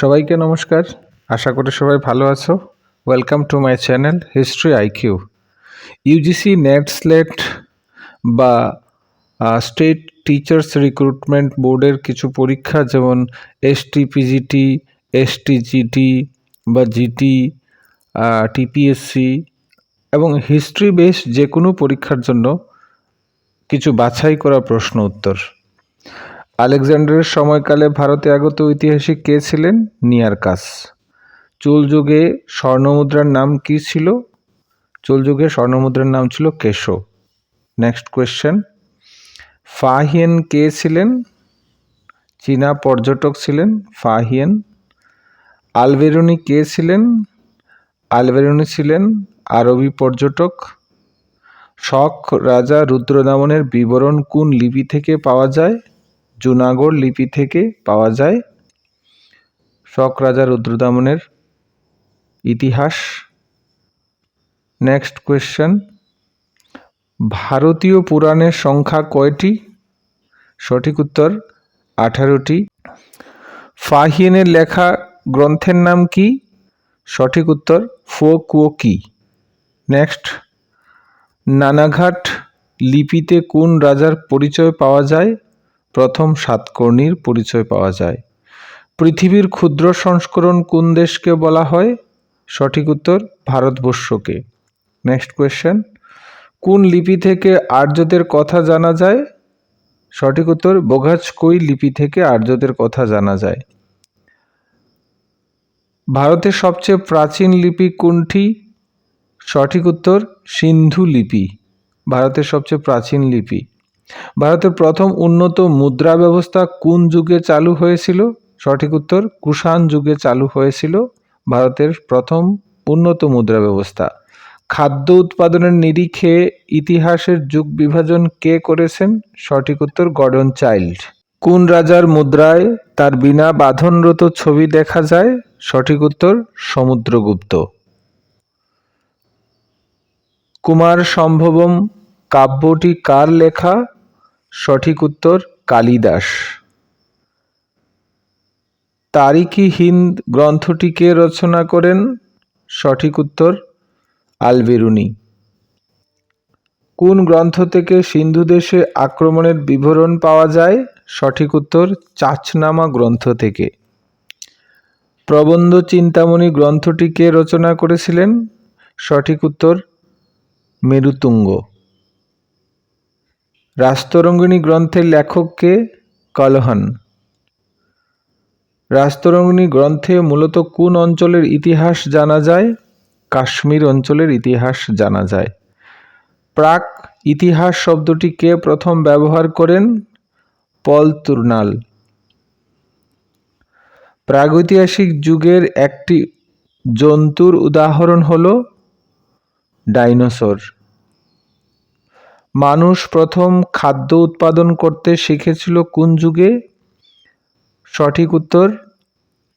সবাইকে নমস্কার। আশা করি সবাই ভালো আছো। Welcome to my channel history IQ UGC NET SLET বা স্টেট টিচার্স রিক্রুটমেন্ট বোর্ডের কিছু পরীক্ষা যেমন এসটি পিজিটি এসটিজিটি বা জিটি টিপিএসসি এবং হিস্ট্রি বেস যে কোনো পরীক্ষার জন্য কিছু বাছাই করা প্রশ্ন উত্তর। আলেকজান্ডারের সময়কালে ভারতে আগত ঐতিহাসিক কে ছিলেন? নিয়ারকাস। চুল যুগে স্বর্ণমুদ্রার নাম কি ছিল? চুল যুগে স্বর্ণমুদ্রার নাম ছিল কেশো। নেক্সট কোয়েশ্চেন ফাহিয়েন কে ছিলেন? চীনা পর্যটক ছিলেন ফাহিয়েন। আলবেরুনি কে ছিলেন? আলবেরুনি ছিলেন আরবি পর্যটক। শক রাজা রুদ্রদামনের বিবরণ কোন লিপি থেকে পাওয়া যায়? জুনাগড় লিপি থেকে পাওয়া যায় শক রাজা রুদ্রদামনের ইতিহাস। নেক্সট কোয়েশ্চেন ভারতীয় পুরাণের সংখ্যা কয়টি? সঠিক উত্তর, আঠারোটি। ফাহিয়েনের লেখা গ্রন্থের নাম কি? সঠিক উত্তর ফোকুয়োকি নেক্সট নানাঘাট লিপিতে কোন রাজার পরিচয় পাওয়া যায়? প্রথম সাতকর্ণীর পরিচয় পাওয়া যায়। পৃথিবীর ক্ষুদ্র সংস্করণ কোন দেশকে বলা হয়? সঠিক উত্তর, ভারতবর্ষকে। নেক্সট কোয়েশ্চেন কোন লিপি থেকে আর্যদের কথা জানা যায়? সঠিক উত্তর, বোঘাজকই লিপি থেকে আর্যদের কথা জানা যায়। ভারতের সবচেয়ে প্রাচীন লিপি কোনটি? সঠিক উত্তর, সিন্ধু লিপি, ভারতের সবচেয়ে প্রাচীন লিপি। ভারতের প্রথম উন্নত মুদ্রা ব্যবস্থা কোন যুগে চালু হয়েছিল? সঠিক উত্তর, কুষাণ যুগে চালু হয়েছিল ভারতের প্রথম উন্নত মুদ্রা ব্যবস্থা। খাদ্য উৎপাদনের নিরিখে ইতিহাসের যুগ বিভাজন কে করেছেন? সঠিক উত্তর গডন চাইল্ড। কোন রাজার মুদ্রায় তার বিনা বাঁধনরত ছবি দেখা যায়? সঠিক উত্তর, সমুদ্রগুপ্ত। কুমার সম্ভবম কাব্যটি কার লেখা? সঠিক উত্তর কালিদাস। তারিকি হিন্দ গ্রন্থটি কে রচনা করেন সঠিক উত্তর আলবেরুনি। কোন গ্রন্থ থেকে সিন্ধু দেশে আক্রমণের বিবরণ পাওয়া যায়? সঠিক উত্তর চাচনামা গ্রন্থ থেকে। প্রবন্ধ চিন্তামণি গ্রন্থটি কে রচনা করেছিলেন সঠিক উত্তর মেরুতুঙ্গ। রাস্তরঙ্গিনী গ্রন্থের লেখককে কলহন। রাস্তরঙ্গিনী গ্রন্থে মূলত কোন অঞ্চলের ইতিহাস জানা যায়? কাশ্মীর অঞ্চলের ইতিহাস জানা যায়। প্রাক ইতিহাস শব্দটি কে প্রথম ব্যবহার করেন পল তুর্নাল। প্রাগৈতিহাসিক যুগের একটি জন্তুর উদাহরণ হল ডাইনোসর। মানুষ প্রথম খাদ্য উৎপাদন করতে শিখেছিল কোন যুগে? সঠিক উত্তর,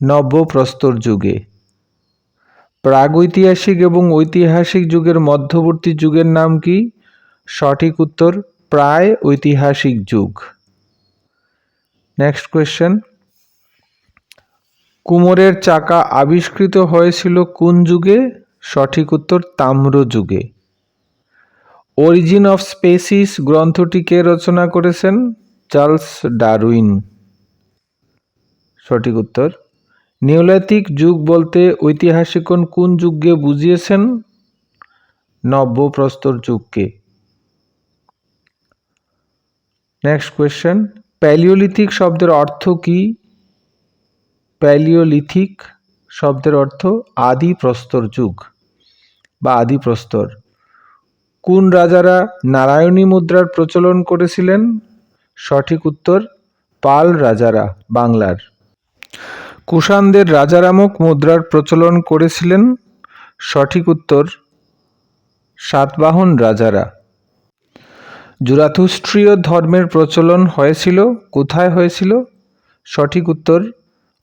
নব্যপ্রস্তর যুগে। প্রাগৈতিহাসিক এবং ঐতিহাসিক যুগের মধ্যবর্তী যুগের নাম কি? সঠিক উত্তর, প্রায় ঐতিহাসিক যুগ। নেক্সট কোয়েশ্চেন কুমোরের চাকা আবিষ্কৃত হয়েছিল কোন যুগে? সঠিক উত্তর, তাম্র যুগে। অরিজিন অফ স্পেসিস গ্রন্থটি কে রচনা করেছেন চার্লস ডারউইন। সঠিক উত্তর, নিওলিথিক যুগ বলতে ঐতিহাসিকগণ কোন যুগকে বুঝিয়েছেন? নব্যপ্রস্তর যুগকে। নেক্সট কোয়েশ্চেন প্যালিওলিথিক শব্দের অর্থ কি? প্যালিওলিথিক শব্দের অর্থ আদি প্রস্তর যুগ বা আদি প্রস্তর কোন রাজারা নারায়ণী মুদ্রার প্রচলন করেছিলেন? সঠিক উত্তর, পাল রাজারা, বাংলার। কুষাণদের রাজারামক মুদ্রার প্রচলন করেছিলেন। সঠিক উত্তর, সাতবাহন রাজারা। জুরাথুষ্ট্রীয় ধর্মের প্রচলন হয়েছিল, কোথায় হয়েছিল? সঠিক উত্তর,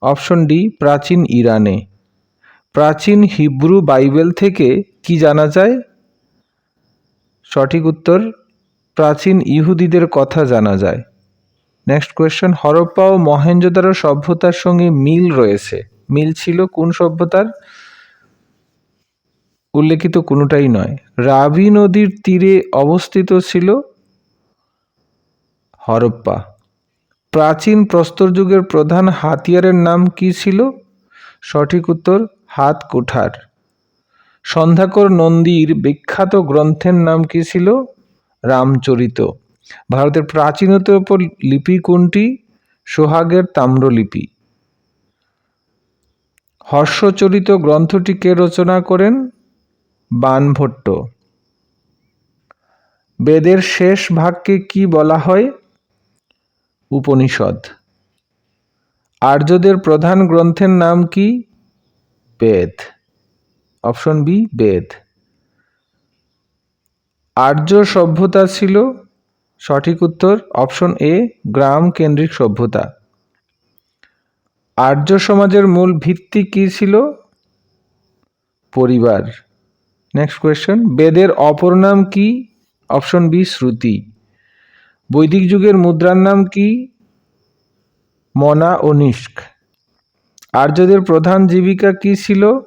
অপশন ডি, প্রাচীন ইরানে। প্রাচীন হিব্রু বাইবেল থেকে কি জানা যায়? সঠিক উত্তর, প্রাচীন ইহুদিদের কথা জানা যায়। নেক্সট কোয়েশ্চেন হরপ্পা ও মহেঞ্জোদারো সভ্যতার সঙ্গে মিল রয়েছে। মিল ছিল কোন সভ্যতার? উল্লেখিত কোনোটাই নয়। রাবি নদীর তীরে অবস্থিত ছিল হরপ্পা। প্রাচীন প্রস্তর যুগের প্রধান হাতিয়ারের নাম কি ছিল? সঠিক উত্তর হাত কুঠার সন্ধ্যাকর নন্দীর বিখ্যাত গ্রন্থের নাম কি ছিল? রামচরিত। ভারতের প্রাচীনতম লিপি কোনটি? সোহাগের তাম্রলিপি। হর্ষচরিত গ্রন্থটি কে রচনা করেন? বানভট্ট। বেদের শেষ ভাগকে কি বলা হয়? উপনিষদ। আর্যদের প্রধান গ্রন্থের নাম কি? বেদ। অপশন বি, বেদ। আর্য সভ্যতা ছিল সঠিক উত্তর, অপশন এ, গ্রাম কেন্দ্রিক সভ্যতা। আর্য সমাজের মূল ভিত্তি কি ছিল? পরিবার। নেক্সট কোয়েশ্চেন বেদের অপর নাম কি? অপশন বি, শ্রুতি। বৈদিক যুগের মুদ্রার নাম কি? মনা ও নিষ্ক। আর্যদের প্রধান জীবিকা কি ছিল?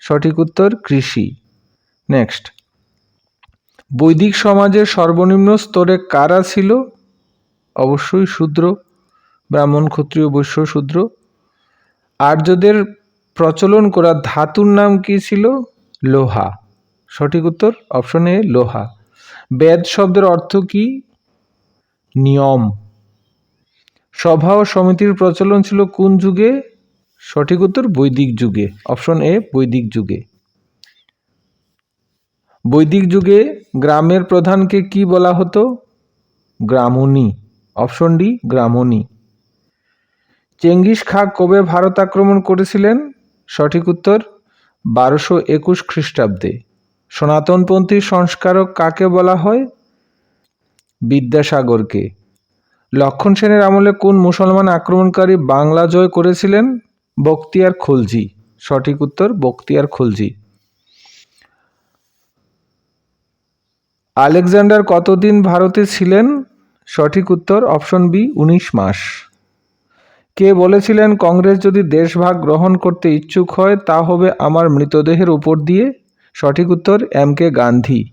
সঠিক উত্তর কৃষি। নেক্সট বৈদিক সমাজের সর্বনিম্ন স্তরে কারা ছিল? অবশ্যই শূদ্র, ব্রাহ্মণ, ক্ষত্রিয়, বৈশ্য, শূদ্র। আর্যদের প্রচলন করা ধাতুর নাম কি ছিল? লোহা। সঠিক উত্তর অপশন এ, লোহা। বেদ শব্দের অর্থ কি? নিয়ম। সভা ও সমিতির প্রচলন ছিল কোন যুগে? সঠিক উত্তর, বৈদিক যুগে। অপশন এ, বৈদিক যুগে। বৈদিক যুগে গ্রামের প্রধানকে কি বলা হতো? গ্রামণী। অপশন ডি, গ্রামণী। চেঙ্গিস খা কবে ভারত আক্রমণ করেছিলেন? সঠিক উত্তর, বারোশো একুশ খ্রিস্টাব্দে। সনাতনপন্থী সংস্কারক কাকে বলা হয়? বিদ্যাসাগরকে। লক্ষণ সেনের আমলে কোন মুসলমান আক্রমণকারী বাংলা জয় করেছিলেন? বক্তিয়ার খলজি। সঠিক উত্তর, বক্তিয়ার খলজি। আলেকজান্ডার কতদিন ভারতে ছিলেন? সঠিক উত্তর, অপশন বি, উনিশ মাস। কে বলেছিলেন, কংগ্রেস যদি দেশভাগ গ্রহণ করতে ইচ্ছুক হয়, তা হবে আমার মৃতদেহের উপর দিয়ে সঠিক উত্তর, এম কে গান্ধী।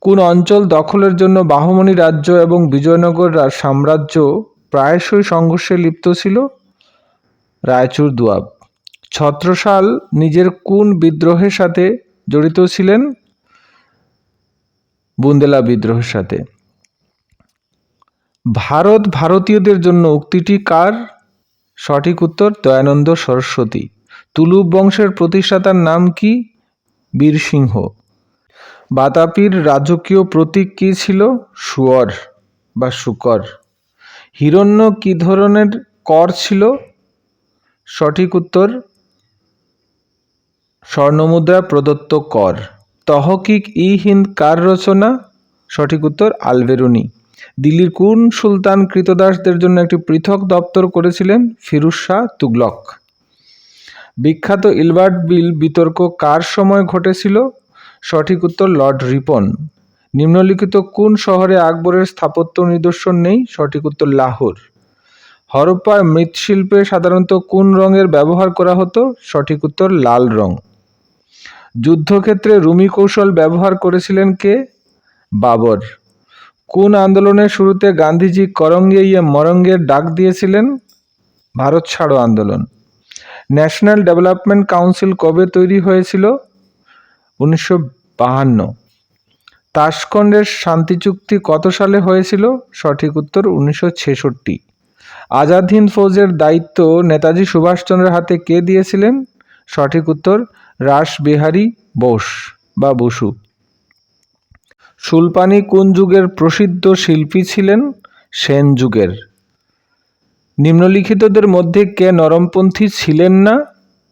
কোন অঞ্চল দখলের জন্য বাহুমনি রাজ্য এবং বিজয়নগর সাম্রাজ্য প্রায়শই সংঘর্ষে লিপ্ত ছিল রায়চুর দুয়াব। ছত্রসাল নিজের কোন বিদ্রোহের সাথে জড়িত ছিলেন? বুন্দেলা বিদ্রোহের সাথে। ভারত ভারতীয়দের জন্য উক্তিটি কার? সঠিক উত্তর, দয়ানন্দ সরস্বতী। তুলুপ বংশের প্রতিষ্ঠাতার নাম কি? বীরসিংহ বাতাপির রাজকীয় প্রতীক কী ছিল? শুয়র বা শুকর। হিরণ্য কী ধরনের কর ছিল? সঠিক উত্তর, স্বর্ণমুদ্রা প্রদত্ত কর। তহকিক ই হিন্দ কার রচনা? সঠিক উত্তর আলবেরুনি দিল্লির কোন সুলতান কৃতদাসদের জন্য একটি পৃথক দপ্তর করেছিলেন? ফিরুজ শাহ, তুগলক। বিখ্যাত ইলবার্ট বিল বিতর্ক কার সময় ঘটেছিল? সঠিক উত্তর, লর্ড রিপন। নিম্নলিখিত কোন শহরে আকবরের স্থাপত্য নিদর্শন নেই? সঠিক উত্তর লাহোর। হরপ্পার মৃৎশিল্পে সাধারণত কোন রঙের ব্যবহার করা হতো? সঠিক উত্তর লাল রং। যুদ্ধক্ষেত্রে রুমি কৌশল ব্যবহার করেছিলেন কে? বাবর। কোন আন্দোলনের শুরুতে গান্ধীজি করঙ্গে ইয়ে মরঙ্গের ডাক দিয়েছিলেন? ভারত ছাড়ো আন্দোলন। ন্যাশনাল ডেভেলপমেন্ট কাউন্সিল কবে তৈরি হয়েছিল? উনিশশো বাহান্ন। তাসকন্ডের শান্তি চুক্তি কত সালে হয়েছিল? সঠিক উত্তর উনিশশো ছেষট্টি। আজাদ হিন্দ ফৌজের দায়িত্ব নেতাজি সুভাষচন্দ্রের হাতে কে দিয়েছিলেন? সঠিক উত্তর রাস বিহারী বোস বা বসু। সুলপানি কোন যুগের প্রসিদ্ধ শিল্পী ছিলেন? সেন যুগের। নিম্নলিখিতদের মধ্যে কে নরমপন্থী ছিলেন না?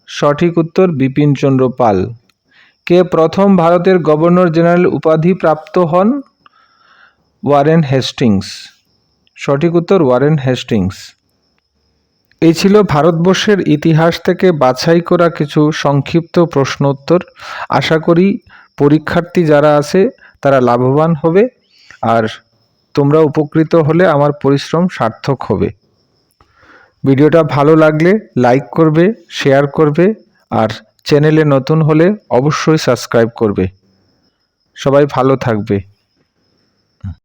সঠিক উত্তর, বিপিনচন্দ্র পাল। কে প্রথম ভারতের গভর্নর জেনারেল উপাধি প্রাপ্ত হন? Warren Hastings. সঠিক উত্তর, ওয়ারেন হেস্টিংস। এই ছিল ভারতবর্ষের ইতিহাস থেকে বাছাই করা কিছু সংক্ষিপ্ত প্রশ্ন উত্তর আশা করি পরীক্ষার্থী যারা আছে, তারা লাভবান হবে। আর তোমরা উপকৃত হলে আমার পরিশ্রম সার্থক হবে। ভিডিওটা ভালো লাগলে লাইক করবে, শেয়ার করবে। আর চ্যানেলে নতুন হলে অবশ্যই সাবস্ক্রাইব করবে। সবাই ভালো থাকবে।